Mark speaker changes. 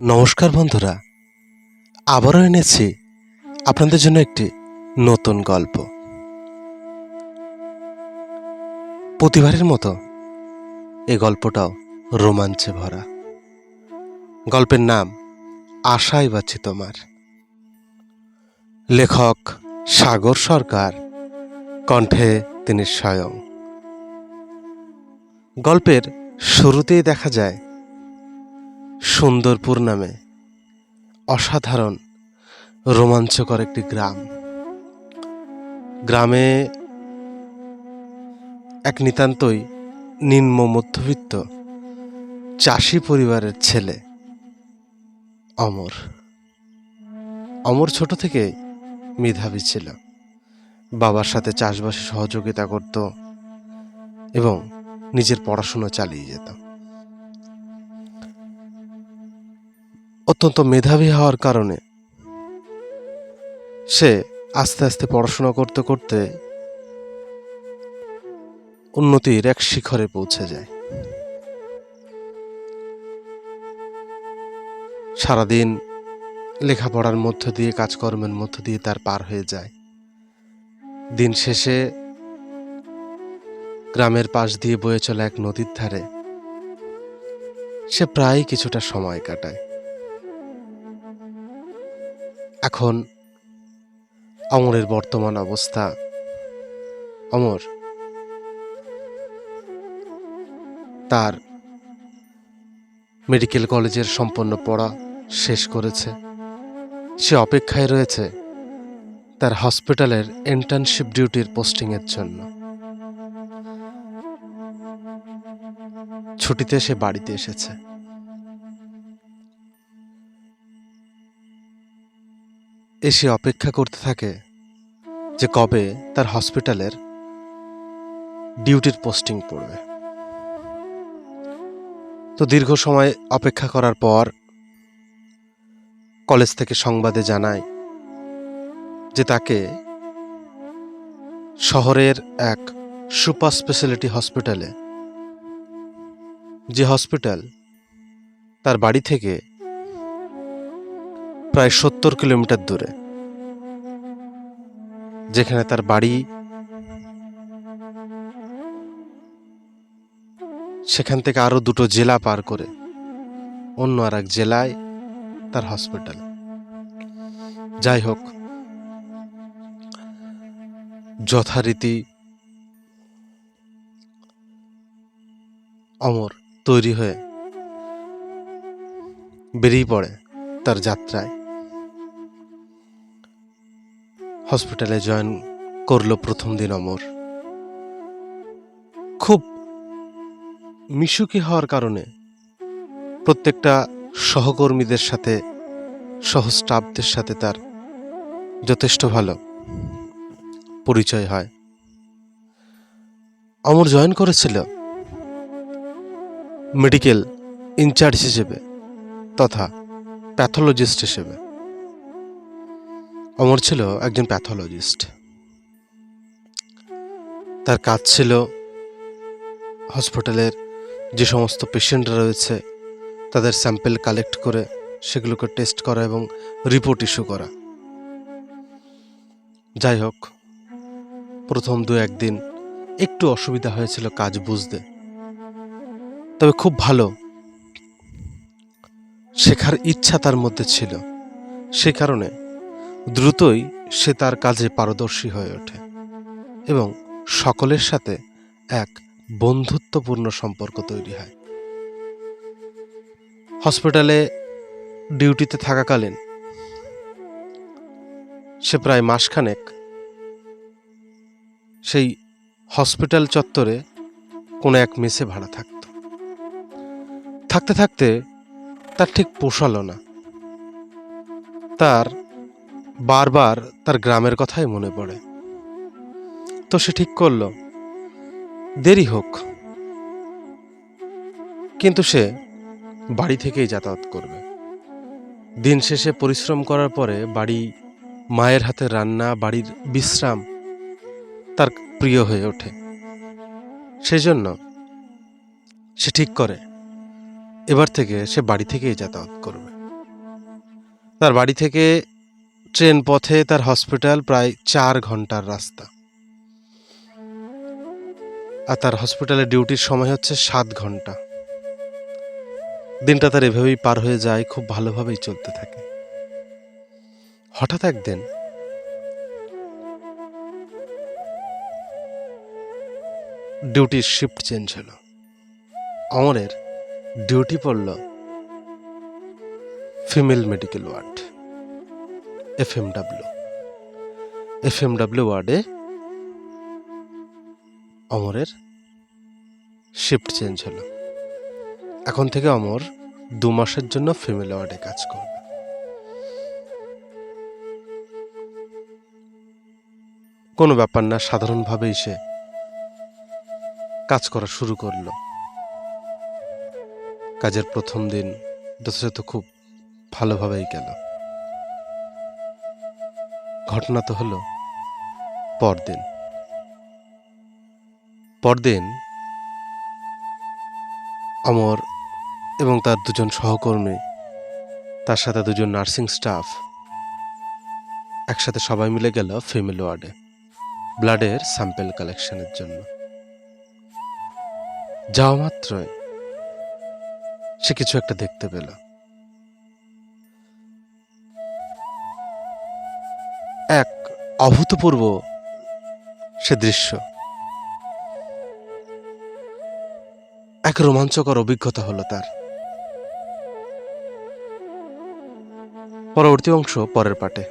Speaker 1: নমস্কার বন্ধুরা, আবারও এনেছি আপনাদের জন্য একটি নতুন গল্প। প্রতিবারের মতো এই গল্পটাও রোমাঞ্চে ভরা। গল্পের নাম আশাই বাচ্ছি তোমার। লেখক সাগর সরকার, কণ্ঠে তিনি স্বয়ং। গল্পের শুরুতেই দেখা যায় সুন্দরপুর নামে অসাধারণ রোমাঞ্চকর একটি গ্রাম। গ্রামে এক নিতান্তই নিম্ন মধ্যবিত্ত চাষি পরিবারের ছেলে অমর। অমর ছোট থেকে মেধাবী ছিল। বাবার সাথে চাষবাসে সহযোগিতা করত এবং নিজের পড়াশুনো চালিয়ে যেত। অত্যন্ত মেধাবী হওয়ার কারণে সে আস্তে আস্তে পড়াশোনা করতে করতে উন্নতির এক শিখরে পৌঁছে যায়। সারাদিন লেখাপড়ার মধ্য দিয়ে, কাজকর্মের মধ্য দিয়ে তার পার হয়ে যায়। দিন শেষে গ্রামের পাশ দিয়ে বয়ে চলা এক নদীর ধারে সে প্রায় কিছুটা সময় কাটায়। এখন অমরের বর্তমান অবস্থা। অমর, তার মেডিকেল কলেজের সম্পন্ন পড়া শেষ করেছে। সে অপেক্ষায় রয়েছে তার হসপিটালের ইন্টার্নশিপ ডিউটির পোস্টিংয়ের জন্য। ছুটিতে সে বাড়িতে এসেছে। এসে অপেক্ষা করতে থাকে যে কবে তার হসপিটালের ডিউটির পোস্টিং পড়বে। তো দীর্ঘ সময় অপেক্ষা করার পর কলেজ থেকে সংবাদে জানায় যে তাকে শহরের এক সুপার স্পেশালিটি হসপিটালে, যে হসপিটাল তার বাড়ি থেকে প্রায় সত্তর কিলোমিটার দূরে, যেখানে তার বাড়ি, সেখান থেকে আরও দুটো জেলা পার করে অন্য আর এক জেলায় তার হসপিটাল যাই হোক, যথারীতি অমর তৈরি হয়ে বেরিয়ে পড়ে তার যাত্রায়। হসপিটালে জয়েন করল প্রথম দিন অমর। খুব মিশুকি হওয়ার কারণে প্রত্যেকটা সহকর্মীদের সাথে সহ স্টাফদের সাথে তার যথেষ্ট ভালো পরিচয় হয়। অমর জয়েন করেছিল মেডিকেল ইনচার্জ হিসেবে তথা প্যাথোলজিস্ট হিসেবে। অমর ছিল একজন প্যাথোলজিস্ট। তার কাজ ছিল হসপিটালের যে সমস্ত পেশেন্টরা রয়েছে, তাদের স্যাম্পেল কালেক্ট করে সেগুলোকে টেস্ট করা এবং রিপোর্ট ইস্যু করা। যাই হোক, প্রথম দু একদিন একটু অসুবিধা হয়েছিল কাজ বুঝতে। তবে খুব ভালো, শেখার ইচ্ছা তার মধ্যে ছিল। সে কারণে দ্রুতই সে তার কাজে পারদর্শী হয়ে ওঠে এবং সকলের সাথে এক বন্ধুত্বপূর্ণ সম্পর্ক তৈরি হয়। হসপিটালে ডিউটিতে থাকাকালীন সে প্রায় মাসখানেক সেই হসপিটাল চত্বরে কোনো এক মেসে ভাড়া থাকত। থাকতে থাকতে তার ঠিক পোষালো না। তার বারবার তার গ্রামের কথাই মনে পড়ে। তো সে ঠিক করল, দেরি হোক। কিন্তু সে বাড়ি থেকেই যাতায়াত করবে। দিন শেষে পরিশ্রম করার পরে বাড়ি, মায়ের হাতে রান্না, বাড়ির বিশ্রাম তার প্রিয় হয়ে ওঠে। সেজন্য সে ঠিক করে, এবার থেকে সে বাড়ি থেকেই যাতায়াত করবে। তার বাড়ি থেকে ট্রেন পথে তার হসপিটাল প্রায় চার ঘণ্টার রাস্তা। আর তার হসপিটালে ডিউটির সময় হচ্ছে সাত ঘণ্টা। দিনটা তার এভাবেই পার হয়ে যায়, খুব ভালোভাবেই চলতে থাকে। হঠাৎ একদিন ডিউটির শিফট চেঞ্জ হলো। অমরের ডিউটি পড়ল female medical ward. F M W F M W ওয়ার্ডে অমরের শিফট চেঞ্জ হলো। এখন থেকে অমর দু মাসের জন্য ফিমেল ওয়ার্ডে কাজ করবে। কোনো ব্যাপার না, সাধারণভাবেই সে কাজ করা শুরু করল। কাজের প্রথম দিন যথাযথ খুব ভালোভাবেই গেল। ঘটনা তো হলো পরদিন। পরদিন অমর এবং তার দুজন সহকর্মী, তার সাথে দুজন নার্সিং স্টাফ একসাথে সবাই মিলে গেল ফিমেল ওয়ার্ডে, ব্লাডের স্যাম্পেল কালেকশনের জন্য। যাওয়া মাত্রই সে কিছু একটা দেখতে পেল। এক অভূতপূর্ব সে দৃশ্য। এক রোমাঞ্চকর অভিজ্ঞতা হলো তার। পরবর্তী অংশ পরের পাটে